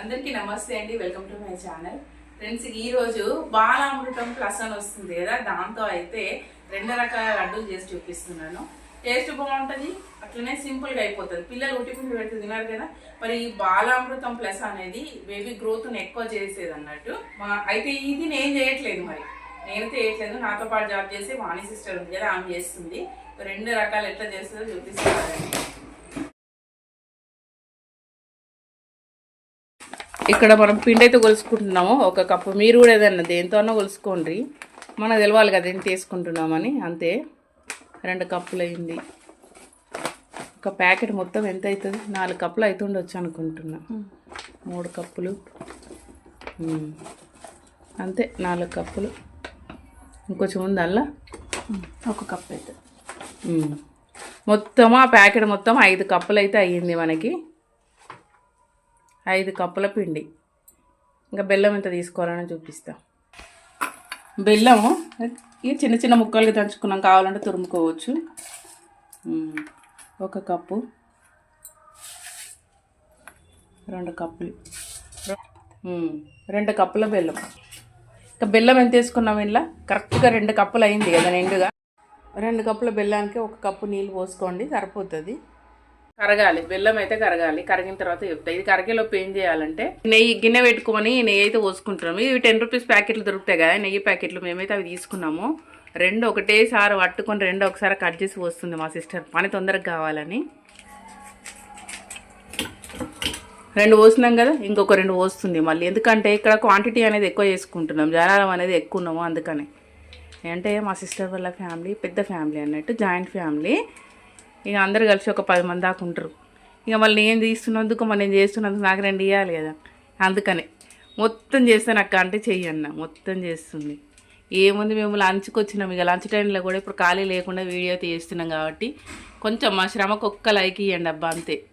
అందరికీ నమస్తే అండి welcome to my channel. Friends ఈరోజు బాలామృతం ప్లస్ అని వస్తుంది కదా దాంతో అయితే రెండు రకాల లడ్డూలు చేసి చూపిస్తున్నాను. టేస్ట్ బాగుంటుంది అట్లనే సింపుల్గా అయిపోతుంది. పిల్లలు ఉట్టిపుండి పెడితే తినారు కదా. మరి ఈ బాలామృతం ప్లస్ అనేది బేబీ గ్రోత్ని ఎక్కువ చేసేది అన్నట్టు. అయితే ఇది నేను చేయట్లేదు మరి. నేనైతే చేయట్లేదు నాతో పాటు జాబ్ చేసి వాణి సిస్టర్ ఉంది కదా ఆమె చేస్తుంది. రెండు రకాలు ఎట్లా చేస్తుందో చూపిస్తున్నారండి ఇక్కడ మనం పిండి అయితే కొలుసుకుంటున్నాము. ఒక కప్పు. మీరు కూడా ఏదన్నా దేంతోనో కొలుసుకోండి. మనకు తెలవాలి కదా ఎంత వేసుకుంటున్నామని అంతే. రెండు కప్పులు అయింది. ఒక ప్యాకెట్ మొత్తం ఎంత అవుతుంది? నాలుగు కప్పులు అవుతుండొచ్చు అనుకుంటున్నా. మూడు కప్పులు. అంతే. నాలుగు కప్పులు. ఇంకొంచెం ఉంది అలా ఒక కప్ అవుతుంది ఉమ్. మొత్తం ఆ ప్యాకెట్ మొత్తం ఐదు కప్పులు అయితే అయ్యింది మనకి. ఐదు కప్పుల పిండి. ఇంకా బెల్లం ఎంత తీసుకోవాలని చూపిస్తా. బెల్లము? ఇక చిన్న చిన్న ముక్కలుగా దంచుకున్నాం. కావాలంటే తురుముకోవచ్చు. ఒక కప్పు. రెండు కప్పులు. రెండు కప్పుల బెల్లం. ఇంకా బెల్లం ఎంత వేసుకున్నాం ఇంట్లో కరెక్ట్గా రెండు కప్పులు అయింది కదా నిండుగా. రెండు కప్పుల బెల్లానికి ఒక కప్పు నీళ్ళు పోసుకోండి. సరిపోతుంది. కరగాలి బెల్లం అయితే కరగాలి. కరిగిన తర్వాత చెప్తా. ఇది కరిగేలోపు ఏం చేయాలంటే నెయ్యి గిన్నె పెట్టుకొని నెయ్యి అయితే పోసుకుంటున్నాము. ఇవి టెన్ రూపీస్ ప్యాకెట్లు దొరుకుతాయి కదా నెయ్యి ప్యాకెట్లు మేమైతే అవి తీసుకున్నాము. రెండు ఒకటేసారి పట్టుకొని రెండు ఒకసారి కట్ చేసి వస్తుంది మా సిస్టర్. పని తొందరగా కావాలని. రెండు పోసినాం కదా ఇంకొక రెండు పోస్తుంది మళ్ళీ. ఎందుకంటే ఇక్కడ క్వాంటిటీ అనేది ఎక్కువ చేసుకుంటున్నాం. జనాలం అనేది ఎక్కువ ఉన్నాము అందుకని. అంటే మా సిస్టర్ వాళ్ళ ఫ్యామిలీ పెద్ద ఫ్యామిలీ అన్నట్టు జాయింట్ ఫ్యామిలీ ఇక అందరు కలిసి ఒక పది మంది దాకా ఉంటారు. ఇక మళ్ళీ నేను తీస్తున్నందుకు మరి నేను చేస్తున్నందుకు నాకు రెండు ఇవ్వాలి కదా. అందుకనే మొత్తం చేస్తాను అక్క అంటే చెయ్యన్న మొత్తం చేస్తుంది. ఏముంది మేము లంచ్కి వచ్చినాం. ఇక లంచ్ టైంలో కూడా ఇప్పుడు ఖాళీ లేకుండా వీడియో తీస్తున్నాం కాబట్టి కొంచెం మా శ్రమకు ఒక్క లైక్ ఇవ్వండి అబ్బా అంతే.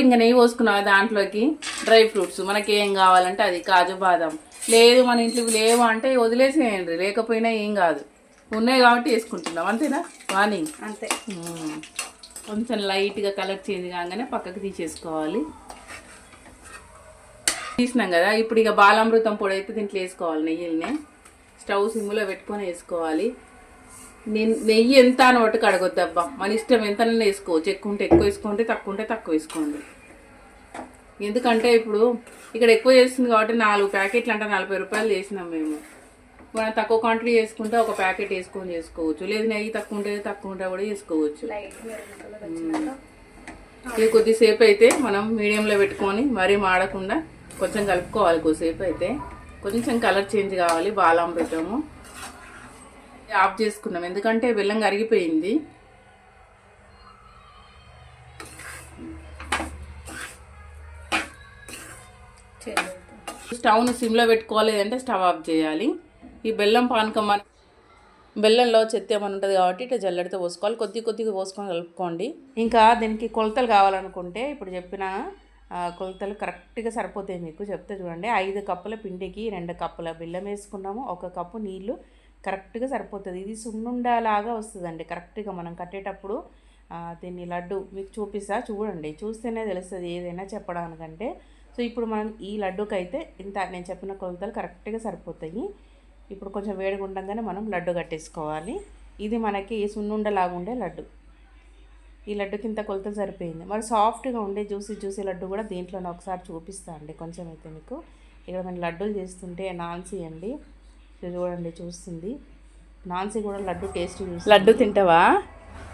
ఇంకా నెయ్యి పోసుకున్నాం దాంట్లోకి? Dry fruits. మనకి ఏం కావాలంటే అది కాజు బాదం. లేదు మన ఇంట్లో లేవు అంటే వదిలేసేయండి. లేకపోయినా ఏం కాదు. ఉన్నాయి కాబట్టి వేసుకుంటున్నాం. అంతేనా? వాణి అంతే. కొంచెం లైట్గా కలర్ చేంజ్ కాగానే పక్కకి తీసేసుకోవాలి. తీసినాం కదా ఇప్పుడు ఇక బాలామృతం పొడి అయితే దీంట్లో వేసుకోవాలి నెయ్యిని స్టవ్ సిమ్లో పెట్టుకొని వేసుకోవాలి. నేను నెయ్యి ఎంత అని ఒకటి కడగొద్దబ్బా మన ఇష్టం ఎంతనైనా వేసుకోవచ్చు. ఎక్కువ ఉంటే ఎక్కువ వేసుకోండి తక్కువ ఉంటే తక్కువ వేసుకోండి. ఎందుకంటే ఇప్పుడు ఇక్కడ ఎక్కువ చేస్తుంది కాబట్టి నాలుగు ప్యాకెట్లు అంటే నలభై రూపాయలు చేసినాం మేము. మనం తక్కువ క్వాంటిటీ చేసుకుంటే ఒక ప్యాకెట్ వేసుకొని చేసుకోవచ్చు. లేదు నెయ్యి తక్కువ ఉంటే తక్కువ ఉంటే కూడా చేసుకోవచ్చు ఇది కొద్దిసేపు అయితే మనం మీడియంలో పెట్టుకొని మరీ మాడకుండా కొంచెం కలుపుకోవాలి కొద్దిసేపు అయితే. కొంచెం కలర్ చేంజ్ కావాలి బాలామృతము ఆఫ్ చేసుకున్నాం. ఎందుకంటే బెల్లం కరిగిపోయింది. స్టవ్ను సిమ్లో పెట్టుకోవాలి అంటే స్టవ్ ఆఫ్ చేయాలి. ఈ బెల్లం పానకం అని బెల్లంలో చెత్త ఏమైనా ఉంటుంది కాబట్టి ఇట్లా జల్లెడితో పోసుకోవాలి. కొద్ది కొద్దిగా పోసుకొని కలుపుకోండి. ఇంకా దీనికి కొలతలు కావాలనుకుంటే ఇప్పుడు చెప్పిన కొలతలు కరెక్ట్గా సరిపోతాయి మీకు. చెప్తే చూడండి. ఐదు కప్పుల పిండికి రెండు కప్పుల బెల్లం వేసుకున్నాము. ఒక కప్పు నీళ్ళు కరెక్ట్గా సరిపోతుంది. ఇది సున్నుండలాగా వస్తుందండి. కరెక్ట్గా మనం కట్టేటప్పుడు దీన్ని లడ్డు మీకు చూపిస్తా చూడండి. చూస్తేనే తెలుస్తుంది ఏదైనా చెప్పడానికంటే. సో ఇప్పుడు మనం ఈ లడ్డుకైతే ఇంత నేను చెప్పిన కొలతలు కరెక్ట్గా సరిపోతాయి. ఇప్పుడు కొంచెం వేడిగా ఉండగానే మనం లడ్డు కట్టేసుకోవాలి. ఇది మనకి సున్నుండలాగా ఉండే లడ్డు. ఈ లడ్డుకి ఇంత కొలత సరిపోయింది. మరి సాఫ్ట్గా ఉండే జ్యూసీ జ్యూసీ లడ్డు కూడా దీంట్లోనే ఒకసారి చూపిస్తా అండి కొంచెం అయితే మీకు. ఇక్కడ మేము లడ్డూలు చేస్తుంటే నాన్సీ అండి. ఇది చూడండి చూస్తుంది. నాన్సీ కూడా లడ్డు టేస్ట్ చూసి లడ్డు తింటావా?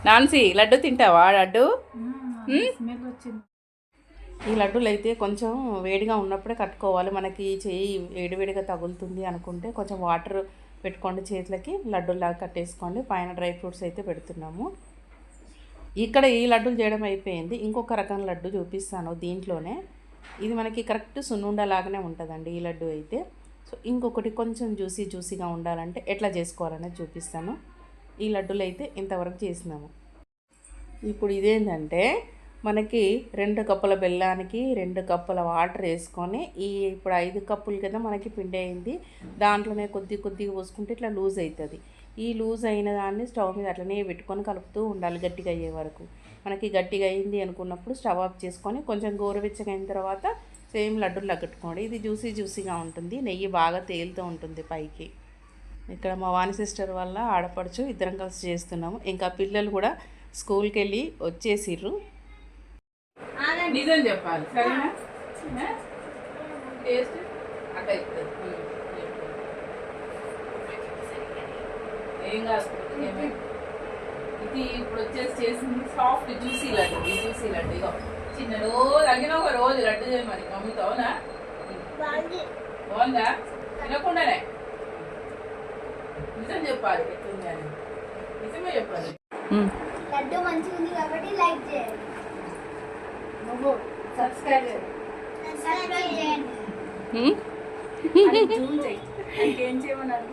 నాన్సీ లడ్డు తింటావా లడ్డు? స్మెల్ వచ్చింది. ఈ లడ్డూలు అయితే కొంచెం వేడిగా ఉన్నప్పుడే కట్టుకోవాలి. మనకి చేయి వేడివేడిగా తగులుతుంది అనుకుంటే కొంచెం వాటర్ పెట్టుకోండి చేతులకి లడ్డూలాగా కట్టేసుకోండి. పైన డ్రై ఫ్రూట్స్ అయితే పెడుతున్నాము. ఇక్కడ ఈ లడ్డూలు చేయడం అయిపోయింది. ఇంకొక రకం లడ్డు చూపిస్తాను దీంట్లోనే. ఇది మనకి కరెక్ట్ సున్నుండలాగానే ఉంటుందండి ఈ లడ్డు అయితే. సో ఇంకొకటి కొంచెం జ్యూసీ జ్యూసీగా ఉండాలంటే ఎట్లా చేసుకోవాలనేది చూపిస్తాను. ఈ లడ్డూలు అయితే ఇంతవరకు చేసినాము. ఇప్పుడు ఇదేంటంటే మనకి రెండు కప్పుల బెల్లానికి రెండు కప్పుల వాటర్ వేసుకొని ఈ ఇప్పుడు ఐదు కప్పులు కదా మనకి పిండి అయింది. దాంట్లోనే కొద్ది కొద్దిగా పోసుకుంటే ఇట్లా లూజ్ అవుతుంది ఈ లూజ్ అయిన దాన్ని స్టవ్ మీద అట్లనే పెట్టుకొని కలుపుతూ ఉండాలి గట్టిగా అయ్యే వరకు. మనకి గట్టిగా అయింది అనుకున్నప్పుడు స్టవ్ ఆఫ్ చేసుకొని కొంచెం గోరువెచ్చగా అయిన తర్వాత సేమ్ లడ్డూలు కట్టుకోండి. ఇది జ్యూసీ జ్యూసీగా ఉంటుంది. నెయ్యి బాగా తేలుతూ ఉంటుంది పైకి. ఇక్కడ మా వాణి సిస్టర్ వల్ల ఆడపడుచు ఇద్దరం కలిసి చేస్తున్నాము. ఇంకా పిల్లలు కూడా స్కూల్కి వెళ్ళి వచ్చేసిర్రు. నిజం చెప్పాలి. సరేనా? టేస్ట్ అట్లా ఇస్తుంది ఏం కాదు? ఇది ఇప్పుడు వచ్చేసి చేసింది soft juicy laddu. Juicy laddu ఇగో. చిన్న రోజు తగ్గిన ఒక రోజు లడ్డు చేయమని మమ్మీతో అవునా? బాగుందా. తినకుండానే. నిజం చెప్పాలి. ఎట్లుంది అని. నిజమే చెప్పాలి. లడ్డు మంచిగా ఉంది కాబట్టి లైక్ చేయండి నువ్వు సబ్స్క్రైబ్ దానికి ఏం చేయమన్నారు?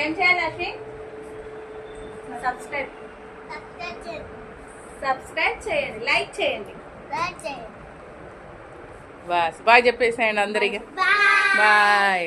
ఏం చేయాలి అశ్వి సబ్స్క్రైబ్ సబ్స్క్రైబ్ చేయండి. సబ్స్క్రైబ్ చేయండి. లైక్ చేయండి లైక్ చేయండి బాస్ బాయ్ చెప్పేసేయండి అందరికి. Bye bye